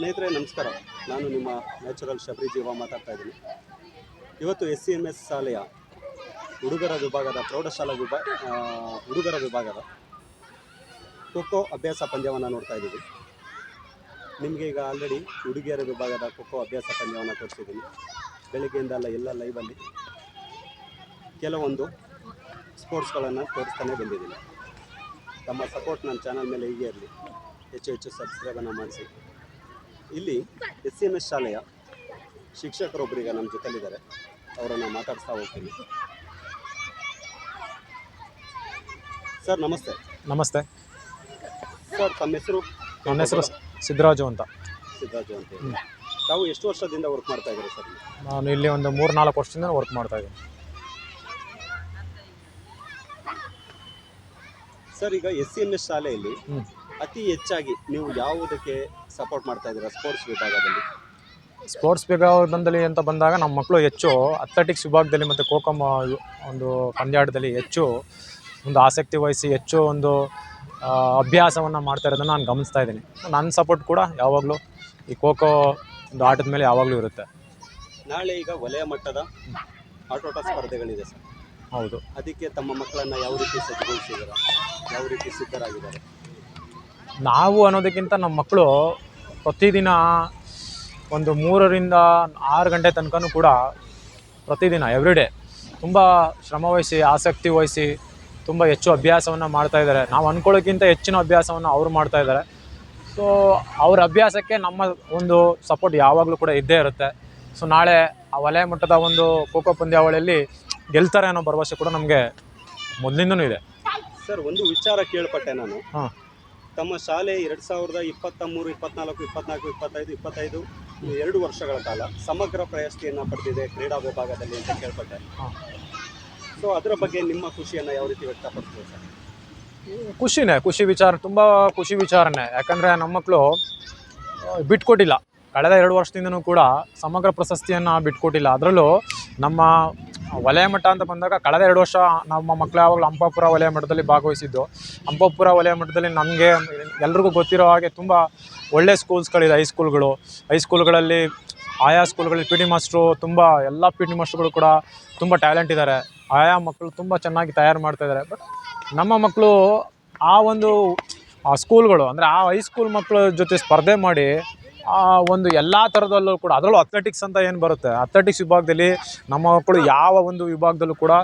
ಸ್ನೇಹಿತರೆ, ನಮಸ್ಕಾರ. ನಾನು ನಿಮ್ಮ ನ್ಯಾಚುರಲ್ ಶಬರಿ ಜೀವ ಮಾತಾಡ್ತಾ ಇದ್ದೀನಿ. ಇವತ್ತು ಎಸ್ ಸಿ ಎಂ ಎಸ್ ಶಾಲೆಯ ಹುಡುಗರ ವಿಭಾಗದ, ಪ್ರೌಢಶಾಲಾ ವಿಭಾಗ ಹುಡುಗರ ವಿಭಾಗದ ಖೋಖೋ ಅಭ್ಯಾಸ ಪಂದ್ಯವನ್ನು ನೋಡ್ತಾ ಇದ್ದೀವಿ. ನಿಮಗೆ ಈಗ ಆಲ್ರೆಡಿ ಹುಡುಗಿಯರ ವಿಭಾಗದ ಖೋಖೋ ಅಭ್ಯಾಸ ಪಂದ್ಯವನ್ನು ತೋರಿಸಿದ್ದೀನಿ. ಬೆಳಗ್ಗೆಯಿಂದ ಅಲ್ಲ, ಎಲ್ಲ ಲೈವಲ್ಲಿ ಕೆಲವೊಂದು ಸ್ಪೋರ್ಟ್ಸ್ಗಳನ್ನು ತೋರಿಸ್ತಾನೆ ಬಂದಿದ್ದೀನಿ. ತಮ್ಮ ಸಪೋರ್ಟ್ ನನ್ನ ಚಾನಲ್ ಮೇಲೆ ಹೀಗೆ ಇರಲಿ. ಹೆಚ್ಚು ಹೆಚ್ಚು ಸಬ್ಸ್ಕ್ರೈಬನ್ನು ಮಾಡಿಸಿ. ಇಲ್ಲಿ ಎಸ್ ಸಿ ಎಂ ಎಸ್ ಶಾಲೆಯ ಶಿಕ್ಷಕರೊಬ್ಬರೀಗ ನಮ್ಮ ಜೊತೆಲಿದ್ದಾರೆ. ಅವರನ್ನು ಮಾತಾಡಿಸ್ತಾ ಹೋಗ್ತೀನಿ. ಸರ್ ನಮಸ್ತೆ. ನಮಸ್ತೆ. ಸರ್ ತಮ್ಮ ಹೆಸರು? ನನ್ನ ಹೆಸರು ಸಿದ್ದರಾಜು ಅಂತ. ಸಿದ್ದರಾಜು ಅಂತ ಹೇಳಿ. ತಾವು ಎಷ್ಟು ವರ್ಷದಿಂದ ವರ್ಕ್ ಮಾಡ್ತಾ ಇದ್ದೀರಿ ಸರ್? ಇಲ್ಲಿ? ನಾನು ಇಲ್ಲಿ ಒಂದು ಮೂರು ನಾಲ್ಕು ವರ್ಷದಿಂದ ವರ್ಕ್ ಮಾಡ್ತಾ ಇದ್ದೀನಿ. ಸರ್ ಈಗ ಎಸ್ ಸಿ ಎಂ ಎಸ್ ಶಾಲೆಯಲ್ಲಿ. ಅತಿ ಹೆಚ್ಚಾಗಿ ನೀವು ಯಾವುದಕ್ಕೆ ಸಪೋರ್ಟ್ ಮಾಡ್ತಾ ಇದ್ದೀರಾ ಸ್ಪೋರ್ಟ್ಸ್ ವಿಭಾಗದಲ್ಲಿ? ಸ್ಪೋರ್ಟ್ಸ್ ವಿಭಾಗದಲ್ಲಿ ಅಂತ ಬಂದಾಗ ನಮ್ಮ ಮಕ್ಕಳು ಹೆಚ್ಚು ಅಥ್ಲೆಟಿಕ್ಸ್ ವಿಭಾಗದಲ್ಲಿ ಮತ್ತು ಕೋಕಮ್ ಒಂದು ಪಂದ್ಯಾಟದಲ್ಲಿ ಹೆಚ್ಚು ಒಂದು ಆಸಕ್ತಿ ವಹಿಸಿ ಹೆಚ್ಚು ಒಂದು ಅಭ್ಯಾಸವನ್ನು ಮಾಡ್ತಾ ಇರೋದನ್ನು ನಾನು ಗಮನಿಸ್ತಾ ಇದ್ದೀನಿ. ನನ್ನ ಸಪೋರ್ಟ್ ಕೂಡ ಯಾವಾಗಲೂ ಈ ಖೋಖೋ ಒಂದು ಆಟದ ಮೇಲೆ ಯಾವಾಗಲೂ ಇರುತ್ತೆ. ನಾಳೆ ಈಗ ವಲಯ ಮಟ್ಟದ ಆಟೋಟ ಸ್ಪರ್ಧೆಗಳಿದೆ ಸರ್. ಹೌದು. ಅದಕ್ಕೆ ತಮ್ಮ ಮಕ್ಕಳನ್ನು ಯಾವ ರೀತಿ ಸಜ್ಜುಗೊಳಿಸಿದ್ದಾರೆ? ಯಾವ ರೀತಿ ಸಿದ್ಧರಾಗಿದ್ದಾರೆ? ನಾವು ಅನ್ನೋದಕ್ಕಿಂತ ನಮ್ಮ ಮಕ್ಕಳು ಪ್ರತಿದಿನ ಒಂದು ಮೂರರಿಂದ ಆರು ಗಂಟೆ ತನಕನೂ ಕೂಡ ಪ್ರತಿದಿನ ಎವ್ರಿಡೇ ತುಂಬ ಶ್ರಮವಹಿಸಿ ಆಸಕ್ತಿ ವಹಿಸಿ ತುಂಬ ಹೆಚ್ಚು ಅಭ್ಯಾಸವನ್ನು ಮಾಡ್ತಾಯಿದ್ದಾರೆ ನಾವು ಅಂದ್ಕೊಳ್ಳೋಕ್ಕಿಂತ ಹೆಚ್ಚಿನ ಅಭ್ಯಾಸವನ್ನು ಅವರು ಮಾಡ್ತಾಯಿದ್ದಾರೆ ಸೊ ಅವ್ರ ಅಭ್ಯಾಸಕ್ಕೆ ನಮ್ಮ ಒಂದು ಸಪೋರ್ಟ್ ಯಾವಾಗಲೂ ಕೂಡ ಇದ್ದೇ ಇರುತ್ತೆ. ಸೊ ನಾಳೆ ಆ ವಲಯ ಮಟ್ಟದ ಒಂದು ಖೋಖೋ ಪಂದ್ಯಾವಳಿಯಲ್ಲಿ ಗೆಲ್ತಾರೆ ಅನ್ನೋ ಭರವಸೆ ಕೂಡ ನಮಗೆ ಮೊದಲಿಂದನೂ ಇದೆ. ಸರ್ ಒಂದು ವಿಚಾರ ಕೇಳ್ಪಟ್ಟೆ ನಾನು. ಹಾಂ. ತಮ್ಮ ಶಾಲೆ ಎರಡು ಸಾವಿರದ ಇಪ್ಪತ್ತ ಮೂರು ಇಪ್ಪತ್ನಾಲ್ಕು ಇಪ್ಪತ್ನಾಲ್ಕು ಇಪ್ಪತ್ತೈದು ಇಪ್ಪತ್ತೈದು ಎರಡು ವರ್ಷಗಳ ಕಾಲ ಸಮಗ್ರ ಪ್ರಶಸ್ತಿಯನ್ನು ಪಡೆದಿದೆ ಕ್ರೀಡಾ ವಿಭಾಗದಲ್ಲಿ ಅಂತ ಕೇಳ್ಪಟ್ಟೆ. ಹಾಂ. ಸೊ ಅದರ ಬಗ್ಗೆ ನಿಮ್ಮ ಖುಷಿಯನ್ನು ಯಾವ ರೀತಿ ವ್ಯಕ್ತಪಡಿಸ್ತೀವಿ ಸರ್? ಖುಷಿನೇ ಖುಷಿ ವಿಚಾರ ತುಂಬ ಖುಷಿ ವಿಚಾರನೇ. ಯಾಕಂದರೆ ನಮ್ಮ ಮಕ್ಕಳು ಬಿಟ್ಕೊಟ್ಟಿಲ್ಲ. ಕಳೆದ ಎರಡು ವರ್ಷದಿಂದನೂ ಕೂಡ ಸಮಗ್ರ ಪ್ರಶಸ್ತಿಯನ್ನು ಬಿಟ್ಕೊಟ್ಟಿಲ್ಲ. ಅದರಲ್ಲೂ ನಮ್ಮ ವಲಯ ಮಟ್ಟ ಅಂತ ಬಂದಾಗ ಕಳೆದ ಎರಡು ವರ್ಷ ನಮ್ಮ ಮಕ್ಕಳು ಯಾವಾಗಲೂ ಹಂಪಾಪುರ ವಲಯ ಮಟ್ಟದಲ್ಲಿ ಭಾಗವಹಿಸಿದ್ದು. ಹಂಪಾಪುರ ವಲಯ ಮಟ್ಟದಲ್ಲಿ ನಮಗೆ ಎಲ್ರಿಗೂ ಗೊತ್ತಿರೋ ಹಾಗೆ ತುಂಬ ಒಳ್ಳೆ ಸ್ಕೂಲ್ಸ್ಗಳಿದೆ ಹೈಸ್ಕೂಲ್ಗಳು ಹೈಸ್ಕೂಲ್ಗಳಲ್ಲಿ ಆಯಾ ಸ್ಕೂಲ್ಗಳಲ್ಲಿ ಪಿ ಟಿ ಮಾಸ್ಟ್ರು ತುಂಬ ಎಲ್ಲ ಪಿ ಟಿ ಮಾಸ್ಟ್ರುಗಳು ಕೂಡ ತುಂಬ ಟ್ಯಾಲೆಂಟ್ ಇದ್ದಾರೆ ಆಯಾ ಮಕ್ಕಳು ತುಂಬ ಚೆನ್ನಾಗಿ ತಯಾರು ಮಾಡ್ತಾ ಇದ್ದಾರೆ ಬಟ್ ನಮ್ಮ ಮಕ್ಕಳು ಆ ಒಂದು ಆ ಸ್ಕೂಲ್ಗಳು ಅಂದರೆ ಆ ಹೈಸ್ಕೂಲ್ ಮಕ್ಕಳ ಜೊತೆ ಸ್ಪರ್ಧೆ ಮಾಡಿ ಒಂದು ಎಲ್ಲ ಥರದಲ್ಲೂ ಕೂಡ ಅದರಲ್ಲೂ ಅಥ್ಲೆಟಿಕ್ಸ್ ಅಂತ ಏನು ಬರುತ್ತೆ? ಅಥ್ಲೆಟಿಕ್ಸ್ ವಿಭಾಗದಲ್ಲಿ ನಮ್ಮ ಮಕ್ಕಳು ಯಾವ ಒಂದು ವಿಭಾಗದಲ್ಲೂ ಕೂಡ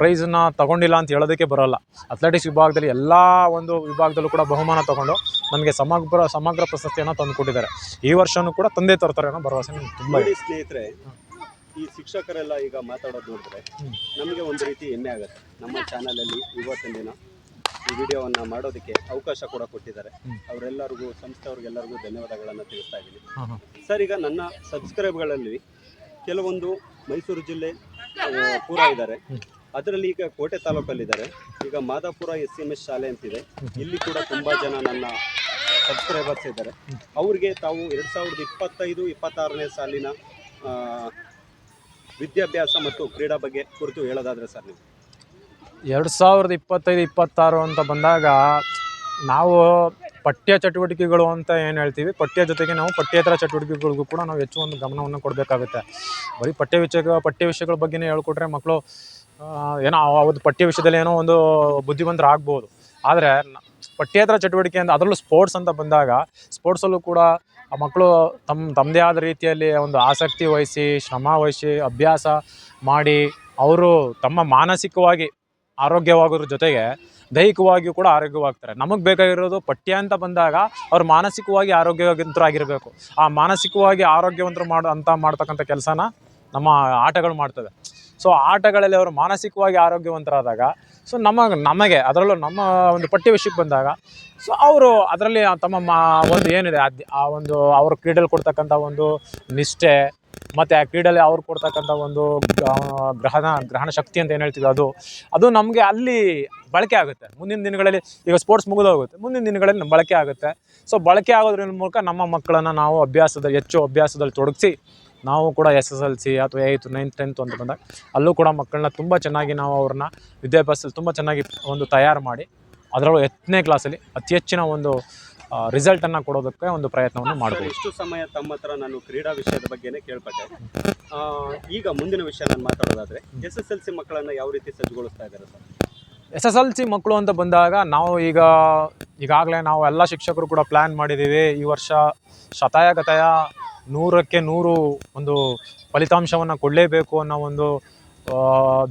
ಪ್ರೈಸನ್ನು ತಗೊಂಡಿಲ್ಲ ಅಂತ ಹೇಳೋದಕ್ಕೆ ಬರೋಲ್ಲ. ಅಥ್ಲೆಟಿಕ್ಸ್ ವಿಭಾಗದಲ್ಲಿ ಎಲ್ಲ ಒಂದು ವಿಭಾಗದಲ್ಲೂ ಕೂಡ ಬಹುಮಾನ ತಗೊಂಡು ನಮಗೆ ಸಮಗ್ರ ಸಮಗ್ರ ಪ್ರಶಸ್ತಿಯನ್ನು ತಂದುಕೊಟ್ಟಿದ್ದಾರೆ. ಈ ವರ್ಷವೂ ಕೂಡ ತಂದೆ ತರ್ತಾರೆ ಅನ್ನೋ ಭರವಸೆ ನನಗೆ ತುಂಬ ಇದೆ. ಸ್ನೇಹಿತರೆ ಈ ಶಿಕ್ಷಕರೆಲ್ಲ ಈಗ ಮಾತಾಡೋದು ನೋಡಿದ್ರೆ ನಮಗೆ ಒಂದು ರೀತಿ ಹೆಮ್ಮೆ ಆಗುತ್ತೆ. ನಮ್ಮ ಚಾನಲಲ್ಲಿ ಇವತ್ತಿನ ದಿನ ಈ ವಿಡಿಯೋವನ್ನು ಮಾಡೋದಕ್ಕೆ ಅವಕಾಶ ಕೂಡ ಕೊಟ್ಟಿದ್ದಾರೆ. ಅವರೆಲ್ಲರಿಗೂ ಸಂಸ್ಥೆಯವ್ರಿಗೆಲ್ಲರಿಗೂ ಧನ್ಯವಾದಗಳನ್ನು ತಿಳಿಸ್ತಾ ಇದ್ದೀನಿ. ಸರ್ ಈಗ ನನ್ನ ಸಬ್ಸ್ಕ್ರೈಬ್ಗಳಲ್ಲಿ ಕೆಲವೊಂದು ಮೈಸೂರು ಜಿಲ್ಲೆ ಪೂರ ಇದ್ದಾರೆ. ಅದರಲ್ಲಿ ಈಗ ಕೋಟೆ ತಾಲೂಕಲ್ಲಿದ್ದಾರೆ. ಈಗ ಮಾದಾಪುರ ಎಸ್ ಎಂ ಎಸ್ ಶಾಲೆ ಅಂತಿದೆ ಇಲ್ಲಿ ಕೂಡ ತುಂಬ ಜನ ನನ್ನ ಸಬ್ಸ್ಕ್ರೈಬರ್ಸ್ ಇದ್ದಾರೆ. ಅವ್ರಿಗೆ ತಾವು ಎರಡು ಸಾವಿರದ ಇಪ್ಪತ್ತೈದು ಇಪ್ಪತ್ತಾರನೇ ಸಾಲಿನ ವಿದ್ಯಾಭ್ಯಾಸ ಮತ್ತು ಕ್ರೀಡಾ ಬಗ್ಗೆ ಕುರಿತು ಹೇಳೋದಾದರೆ ಸರ್ ನೀವು. ಎರಡು ಸಾವಿರದ ಇಪ್ಪತ್ತೈದು, ಇಪ್ಪತ್ತಾರು ಅಂತ ಬಂದಾಗ ನಾವು ಪಠ್ಯ ಚಟುವಟಿಕೆಗಳು ಅಂತ ಏನು ಹೇಳ್ತೀವಿ, ಪಠ್ಯ ಜೊತೆಗೆ ನಾವು ಪಠ್ಯೇತರ ಚಟುವಟಿಕೆಗಳಿಗೂ ಕೂಡ ನಾವು ಹೆಚ್ಚು ಒಂದು ಗಮನವನ್ನು ಕೊಡಬೇಕಾಗುತ್ತೆ. ಬರೀ ಪಠ್ಯ ವಿಷಯ ಪಠ್ಯ ವಿಷಯಗಳ ಬಗ್ಗೆನೇ ಹೇಳ್ಕೊಟ್ರೆ ಮಕ್ಕಳು ಏನೋ ಅವತ್ತು ಪಠ್ಯ ವಿಷಯದಲ್ಲಿ ಏನೋ ಒಂದು ಬುದ್ಧಿವಂತರ ಆಗ್ಬೋದು. ಆದರೆ ಪಠ್ಯೇತರ ಚಟುವಟಿಕೆ ಅಂತ ಅದರಲ್ಲೂ ಸ್ಪೋರ್ಟ್ಸ್ ಅಂತ ಬಂದಾಗ ಸ್ಪೋರ್ಟ್ಸಲ್ಲೂ ಕೂಡ ಆ ಮಕ್ಕಳು ತಮ್ಮ ತಮ್ಮದೇ ಆದ ರೀತಿಯಲ್ಲಿ ಒಂದು ಆಸಕ್ತಿ ವಹಿಸಿ, ಶ್ರಮ ವಹಿಸಿ, ಅಭ್ಯಾಸ ಮಾಡಿ, ಅವರು ತಮ್ಮ ಮಾನಸಿಕವಾಗಿ ಆರೋಗ್ಯವಾಗೋದ್ರ ಜೊತೆಗೆ ದೈಹಿಕವಾಗಿಯೂ ಕೂಡ ಆರೋಗ್ಯವಾಗ್ತಾರೆ. ನಮಗೆ ಬೇಕಾಗಿರೋದು ಪಠ್ಯ ಅಂತ ಬಂದಾಗ ಅವ್ರು ಮಾನಸಿಕವಾಗಿ ಆರೋಗ್ಯವಂತರಾಗಿರಬೇಕು ಆ ಮಾನಸಿಕವಾಗಿ ಆರೋಗ್ಯವಂತರು ಮಾಡೋ, ಅಂತ ಮಾಡ್ತಕ್ಕಂಥ ಕೆಲಸನ ನಮ್ಮ ಆಟಗಳು ಮಾಡ್ತವೆ. ಸೊ ಆಟಗಳಲ್ಲಿ ಅವರು ಮಾನಸಿಕವಾಗಿ ಆರೋಗ್ಯವಂತರಾದಾಗ ಸೊ ನಮ್ಮ ನಮಗೆ, ಅದರಲ್ಲೂ ನಮ್ಮ ಒಂದು ಪಠ್ಯ ವಿಷಯಕ್ಕೆ ಬಂದಾಗ ಸೊ ಅವರು ಅದರಲ್ಲಿ ತಮ್ಮ ಮಾ, ಒಂದು ಏನಿದೆ, ಆ ಒಂದು ಅವರು ಕ್ರೀಡೆಯಲ್ಲಿ ಕೊಡ್ತಕ್ಕಂಥ ಒಂದು ನಿಷ್ಠೆ ಮತ್ತು ಆ ಕ್ರೀಡೆಯಲ್ಲಿ ಅವ್ರು ಕೊಡ್ತಕ್ಕಂಥ ಒಂದು ಗ್ರಹಣ ಗ್ರಹಣ ಶಕ್ತಿ ಅಂತ ಏನು ಹೇಳ್ತೀವಿ ಅದು ಅದು ನಮಗೆ ಅಲ್ಲಿ ಬಳಕೆ ಆಗುತ್ತೆ. ಮುಂದಿನ ದಿನಗಳಲ್ಲಿ, ಈಗ ಸ್ಪೋರ್ಟ್ಸ್ ಮುಗಿದೋಗುತ್ತೆ ಮುಂದಿನ ದಿನಗಳಲ್ಲಿ ಬಳಕೆ ಆಗುತ್ತೆ. ಸೊ ಬಳಕೆ ಆಗೋದ್ರ ಮೂಲಕ ನಮ್ಮ ಮಕ್ಕಳನ್ನು ನಾವು ಅಭ್ಯಾಸದ ಹೆಚ್ಚು ಅಭ್ಯಾಸದಲ್ಲಿ ತೊಡಗಿಸಿ, ನಾವು ಕೂಡ ಎಸ್ ಎಸ್ ಎಲ್ ಸಿ ಅಥವಾ ಏಯ್ತು ನೈನ್ತ್ ಟೆಂತ್ ಅಂತ ಬಂದಾಗ, ಅಲ್ಲೂ ಕೂಡ ಮಕ್ಕಳನ್ನ ತುಂಬ ಚೆನ್ನಾಗಿ ನಾವು ಅವ್ರನ್ನ ವಿದ್ಯಾಭ್ಯಾಸದಲ್ಲಿ ತುಂಬ ಚೆನ್ನಾಗಿ ಒಂದು ತಯಾರು ಮಾಡಿ ಅದರಲ್ಲೂ ಹತ್ತನೇ ಕ್ಲಾಸಲ್ಲಿ ಅತಿ ಹೆಚ್ಚಿನ ಒಂದು ರಿಸಲ್ಟನ್ನು ಕೊಡೋದಕ್ಕೆ ಒಂದು ಪ್ರಯತ್ನವನ್ನು ಮಾಡಬೇಕು ಇಷ್ಟು ಸಮಯ ತಮ್ಮ ಹತ್ರ ನಾನು ಕ್ರೀಡಾ ವಿಷಯದ ಬಗ್ಗೆನೇ ಕೇಳ್ಪಟ್ಟೆ. ಈಗ ಮುಂದಿನ ವಿಷಯ ನಾನು ಮಾತಾಡೋದಾದರೆ ಎಸ್ ಎಸ್ ಎಲ್ ಸಿ ಮಕ್ಕಳನ್ನ ಯಾವ ರೀತಿ ಸಜ್ಜುಗೊಳಿಸ್ತಾ ಇದ್ದಾರೆ sir? S S L C ಮಕ್ಕಳು ಅಂತ ಬಂದಾಗ ನಾವು ಈಗ ಈಗಾಗಲೇ ನಾವು ಎಲ್ಲ ಶಿಕ್ಷಕರು ಕೂಡ ಪ್ಲ್ಯಾನ್ ಮಾಡಿದ್ದೀವಿ. ಈ ವರ್ಷ ಶತಾಯ ಗತಾಯ ನೂರಕ್ಕೆ ನೂರು ಒಂದು ಫಲಿತಾಂಶವನ್ನು ಕೊಡಲೇಬೇಕು ಅನ್ನೋ ಒಂದು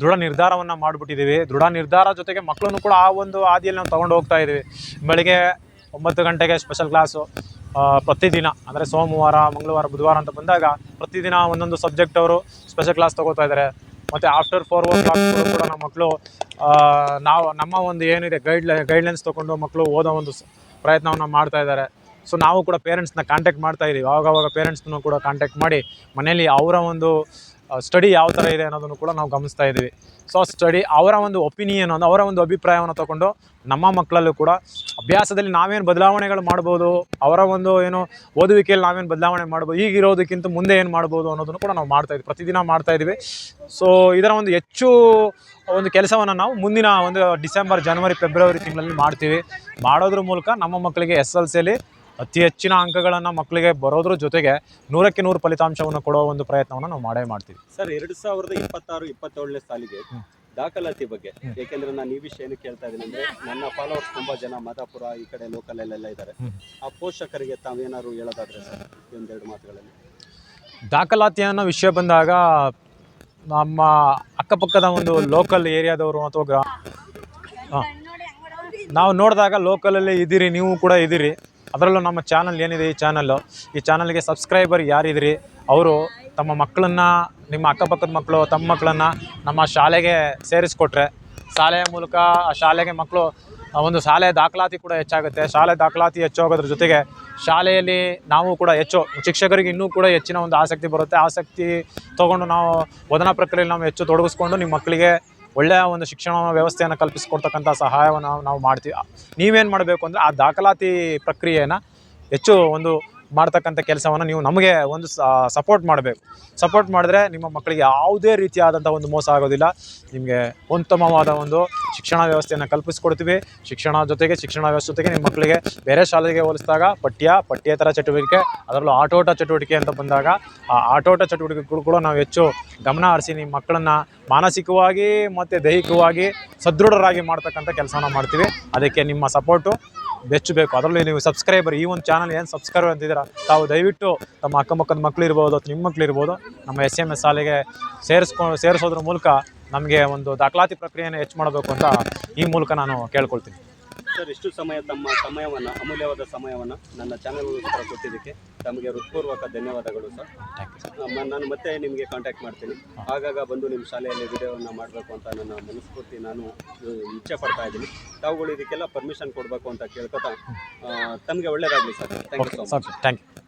ದೃಢ ನಿರ್ಧಾರವನ್ನು ಮಾಡಿಬಿಟ್ಟಿದ್ದೀವಿ. ದೃಢ ನಿರ್ಧಾರ ಜೊತೆಗೆ ಮಕ್ಕಳನ್ನು ಕೂಡ ಆ ಒಂದು ಹಾದಿಯಲ್ಲಿ ನಾವು ತೊಗೊಂಡು ಹೋಗ್ತಾ ಇದ್ದೀವಿ. ಬೆಳಗ್ಗೆ ಒಂಬತ್ತು ಗಂಟೆಗೆ ಸ್ಪೆಷಲ್ ಕ್ಲಾಸು ಪ್ರತಿದಿನ, ಅಂದರೆ ಸೋಮವಾರ, ಮಂಗಳವಾರ, ಬುಧವಾರ ಅಂತ ಬಂದಾಗ ಪ್ರತಿದಿನ ಒಂದೊಂದು ಸಬ್ಜೆಕ್ಟ್ ಅವರು ಸ್ಪೆಷಲ್ ಕ್ಲಾಸ್ ತೊಗೋತಾ ಇದ್ದಾರೆ ಮತ್ತು ಆಫ್ಟರ್ ಫೋರ್ ಓ ಕ್ಲಾಕ್ ಕೂಡ ನಮ್ಮ ಮಕ್ಕಳು ನಾವು, ನಮ್ಮ ಒಂದು ಏನಿದೆ ಗೈಡ್ ಗೈಡ್ಲೈನ್ಸ್ ತೊಗೊಂಡು ಮಕ್ಕಳು ಓದೋ ಒಂದು ಪ್ರಯತ್ನವನ್ನು ಮಾಡ್ತಾ ಇದ್ದಾರೆ ಸೊ ನಾವು ಕೂಡ ಪೇರೆಂಟ್ಸ್ನ ಕಾಂಟ್ಯಾಕ್ಟ್ ಮಾಡ್ತಾ ಇದ್ದೀವಿ ಆವಾಗವಾಗ ಪೇರೆಂಟ್ಸ್ನೂ ಕೂಡ ಕಾಂಟ್ಯಾಕ್ಟ್ ಮಾಡಿ ಮನೇಲಿ ಅವರ ಒಂದು ಸ್ಟಡಿ ಯಾವ ಥರ ಇದೆ ಅನ್ನೋದನ್ನು ಕೂಡ ನಾವು ಗಮನಿಸ್ತಾ ಇದ್ದೀವಿ. ಸೊ ಸ್ಟಡಿ ಅವರ ಒಂದು ಒಪಿನಿಯನ್ ಒಂದು ಅವರ ಒಂದು ಅಭಿಪ್ರಾಯವನ್ನು ತಗೊಂಡು ನಮ್ಮ ಮಕ್ಕಳಲ್ಲೂ ಕೂಡ ಅಭ್ಯಾಸದಲ್ಲಿ ನಾವೇನು ಬದಲಾವಣೆಗಳು ಮಾಡ್ಬೋದು, ಅವರ ಒಂದು ಏನು ಓದುವಿಕೆಯಲ್ಲಿ ನಾವೇನು ಬದಲಾವಣೆ ಮಾಡ್ಬೋದು, ಈಗಿರೋದಕ್ಕಿಂತ ಮುಂದೆ ಏನು ಮಾಡ್ಬೋದು ಅನ್ನೋದನ್ನು ಕೂಡ ನಾವು ಮಾಡ್ತಾ ಇದ್ದೀವಿ, ಪ್ರತಿದಿನ ಮಾಡ್ತಾ ಇದ್ದೀವಿ. ಸೊ ಇದರ ಒಂದು ಹೆಚ್ಚು ಒಂದು ಕೆಲಸವನ್ನು ನಾವು ಮುಂದಿನ ಒಂದು ಡಿಸೆಂಬರ್ ಜನವರಿ ಫೆಬ್ರವರಿ ತಿಂಗಳಲ್ಲಿ ಮಾಡ್ತೀವಿ. ಮಾಡೋದ್ರ ಮೂಲಕ ನಮ್ಮ ಮಕ್ಕಳಿಗೆ ಎಸ್ ಎಲ್ ಸಿಯಲ್ಲಿ ಅತಿ ಹೆಚ್ಚಿನ ಅಂಕಗಳನ್ನು ಮಕ್ಕಳಿಗೆ ಬರೋದ್ರ ಜೊತೆಗೆ ನೂರಕ್ಕೆ ನೂರು ಫಲಿತಾಂಶವನ್ನು ಕೊಡೋ ಒಂದು ಪ್ರಯತ್ನವನ್ನು ನಾವು ಮಾಡೇ ಮಾಡ್ತೀವಿ. ಸರ್ ಎರಡು ಸಾವಿರದ ಇಪ್ಪತ್ತಾರು ಇಪ್ಪತ್ತೇಳನೇ ಸಾಲಿಗೆ. ದಾಖಲಾತಿ ಬಗ್ಗೆ. ಯಾಕೆಂದ್ರೆ ನಾನು ಈ ವಿಷಯ ಏನು ಕೇಳ್ತಾ ಇದ್ದೀನಿ ಅಂದ್ರೆ ನನ್ನ ಫಾಲೋವರ್ಸ್ ತುಂಬಾ ಜನ ಮಾದಾಪುರ ಈ ಕಡೆ ಲೋಕಲ್ ಅಲ್ಲೆಲ್ಲ ಇದ್ದಾರೆ. ಆ ಪೋಷಕರಿಗೆ ತಾವೇನಾದ್ರು ಹೇಳೋದಾದ್ರೆ ಸರ್ ಒಂದೆರಡು ಮಾತುಗಳಲ್ಲಿ? ದಾಖಲಾತಿ ಅನ್ನೋ ವಿಷಯ ಬಂದಾಗ ನಮ್ಮ ಅಕ್ಕಪಕ್ಕದ ಒಂದು ಲೋಕಲ್ ಏರಿಯಾದವರು ಅಥವಾ ಗ್ರಾ ನಾವು ನೋಡಿದಾಗ ಲೋಕಲಲ್ಲಿ ಇದ್ದೀರಿ ನೀವು ಕೂಡ ಇದ್ದೀರಿ. ಅದರಲ್ಲೂ ನಮ್ಮ ಚಾನಲ್ ಏನಿದೆ ಈ ಚಾನಲ್ಲು ಈ ಚಾನಲ್ಗೆ ಸಬ್ಸ್ಕ್ರೈಬರ್ ಯಾರಿದ್ರಿ? ಅವರು ತಮ್ಮ ಮಕ್ಕಳನ್ನು, ನಿಮ್ಮ ಅಕ್ಕಪಕ್ಕದ ಮಕ್ಕಳು, ತಮ್ಮ ಮಕ್ಕಳನ್ನು ನಮ್ಮ ಶಾಲೆಗೆ ಸೇರಿಸ್ಕೊಟ್ರೆ, ಶಾಲೆಯ ಮೂಲಕ ಆ ಶಾಲೆಗೆ ಮಕ್ಕಳು ಒಂದು ಶಾಲೆಯ ದಾಖಲಾತಿ ಕೂಡ ಹೆಚ್ಚಾಗುತ್ತೆ. ಶಾಲೆ ದಾಖಲಾತಿ ಹೆಚ್ಚಾಗೋದ್ರ ಜೊತೆಗೆ ಶಾಲೆಯಲ್ಲಿ ನಾವು ಕೂಡ ಹೆಚ್ಚು, ಶಿಕ್ಷಕರಿಗೆ ಇನ್ನೂ ಕೂಡ ಹೆಚ್ಚಿನ ಒಂದು ಆಸಕ್ತಿ ಬರುತ್ತೆ. ಆಸಕ್ತಿ ತೊಗೊಂಡು ನಾವು ಬೋಧನಾ ಪ್ರಕ್ರಿಯೆಯಲ್ಲಿ ನಾವು ಹೆಚ್ಚು ತೊಡಗಿಸ್ಕೊಂಡು ನಿಮ್ಮ ಮಕ್ಕಳಿಗೆ ಒಳ್ಳೆಯ ಒಂದು ಶಿಕ್ಷಣ ವ್ಯವಸ್ಥೆಯನ್ನು ಕಲ್ಪಿಸಿಕೊಡ್ತಕ್ಕಂಥ ಸಹಾಯವನ್ನು ನಾವು ಮಾಡ್ತೀವಿ. ನೀವೇನು ಮಾಡಬೇಕು ಅಂದರೆ ಆ ದಾಖಲಾತಿ ಪ್ರಕ್ರಿಯೆಯನ್ನು ಹೆಚ್ಚು ಒಂದು ಮಾಡ್ತಕ್ಕಂಥ ಕೆಲಸವನ್ನು ನೀವು ನಮಗೆ ಒಂದು ಸಪೋರ್ಟ್ ಮಾಡಬೇಕು. ಸಪೋರ್ಟ್ ಮಾಡಿದ್ರೆ ನಿಮ್ಮ ಮಕ್ಕಳಿಗೆ ಯಾವುದೇ ರೀತಿಯಾದಂಥ ಒಂದು ಮೋಸ ಆಗೋದಿಲ್ಲ. ನಿಮಗೆ ಉತ್ತಮವಾದ ಒಂದು ಶಿಕ್ಷಣ ವ್ಯವಸ್ಥೆಯನ್ನು ಕಲ್ಪಿಸ್ಕೊಡ್ತೀವಿ. ಶಿಕ್ಷಣ ಜೊತೆಗೆ, ಶಿಕ್ಷಣ ವ್ಯವಸ್ಥೆ ಜೊತೆಗೆ ನಿಮ್ಮ ಮಕ್ಕಳಿಗೆ ಬೇರೆ ಶಾಲೆಗೆ ಹೋಲಿಸಿದಾಗ ಪಠ್ಯ, ಪಠ್ಯೇತರ ಚಟುವಟಿಕೆ, ಅದರಲ್ಲೂ ಆಟೋಟ ಚಟುವಟಿಕೆ ಅಂತ ಬಂದಾಗ ಆ ಆಟೋಟ ಚಟುವಟಿಕೆಗಳು ಕೂಡ ನಾವು ಹೆಚ್ಚು ಗಮನ ಹರಿಸಿ ನಿಮ್ಮ ಮಕ್ಕಳನ್ನು ಮಾನಸಿಕವಾಗಿ ಮತ್ತು ದೈಹಿಕವಾಗಿ ಸದೃಢರಾಗಿ ಮಾಡ್ತಕ್ಕಂಥ ಕೆಲಸನ ಮಾಡ್ತೀವಿ. ಅದಕ್ಕೆ ನಿಮ್ಮ ಸಪೋರ್ಟು. ಬೆಚ್ಚು ಬೇಕು ಅದರಲ್ಲೂ ನೀವು ಸಬ್ಸ್ಕ್ರೈಬರ್ ಈ ಒಂದು ಚಾನಲ್ ಏನು ಸಬ್ಸ್ಕ್ರೈಬರ್ ಅಂತಿದ್ದೀರಾ, ತಾವು ದಯವಿಟ್ಟು ತಮ್ಮ ಅಕ್ಕಪಕ್ಕದ ಮಕ್ಕಳು ಇರ್ಬೋದು ಅಥವಾ ನಿಮ್ಮ ಮಕ್ಕಳು ಇರ್ಬೋದು ನಮ್ಮ ಎಸ್ ಎಂ ಎಸ್ ಶಾಲೆಗೆ ಸೇರಿಸ್ಕೊ, ಸೇರಿಸೋದ್ರ ಮೂಲಕ ನಮಗೆ ಒಂದು ದಾಖಲಾತಿ ಪ್ರಕ್ರಿಯೆಯನ್ನು ಹೆಚ್ಚು ಮಾಡಬೇಕು ಅಂತ ಈ ಮೂಲಕ ನಾನು ಕೇಳ್ಕೊಳ್ತೀನಿ. ಸರ್ ಇಷ್ಟು ಸಮಯ ತಮ್ಮ ಸಮಯವನ್ನು ಅಮೂಲ್ಯವಾದ ಸಮಯವನ್ನು ನನ್ನ ಚಾನಲ್ಗೋಸ್ಕರ ಕೊಟ್ಟಿದ್ದಕ್ಕೆ ತಮಗೆ ಹೃತ್ಪೂರ್ವಕ ಧನ್ಯವಾದಗಳು ಸರ್. ನಾನು ಮತ್ತೆ ನಿಮಗೆ ಕಾಂಟ್ಯಾಕ್ಟ್ ಮಾಡ್ತೀನಿ. ಆಗಾಗ ಬಂದು ನಿಮ್ಮ ಶಾಲೆಯಲ್ಲಿ ವಿಡಿಯೋವನ್ನು ಮಾಡಬೇಕು ಅಂತ ನನ್ನ ಮನಸ್ಫೂರ್ತಿ ನಾನು ಇಚ್ಛೆ ಪಡ್ತಾ ಇದ್ದೀನಿ. ತಾವುಗಳು ಇದಕ್ಕೆಲ್ಲ ಪರ್ಮಿಷನ್ ಕೊಡಬೇಕು ಅಂತ ಕೇಳ್ಕೊತಾ ತಮಗೆ ಒಳ್ಳೆಯದಾಗಲಿ sir. Thank you so much sir thank you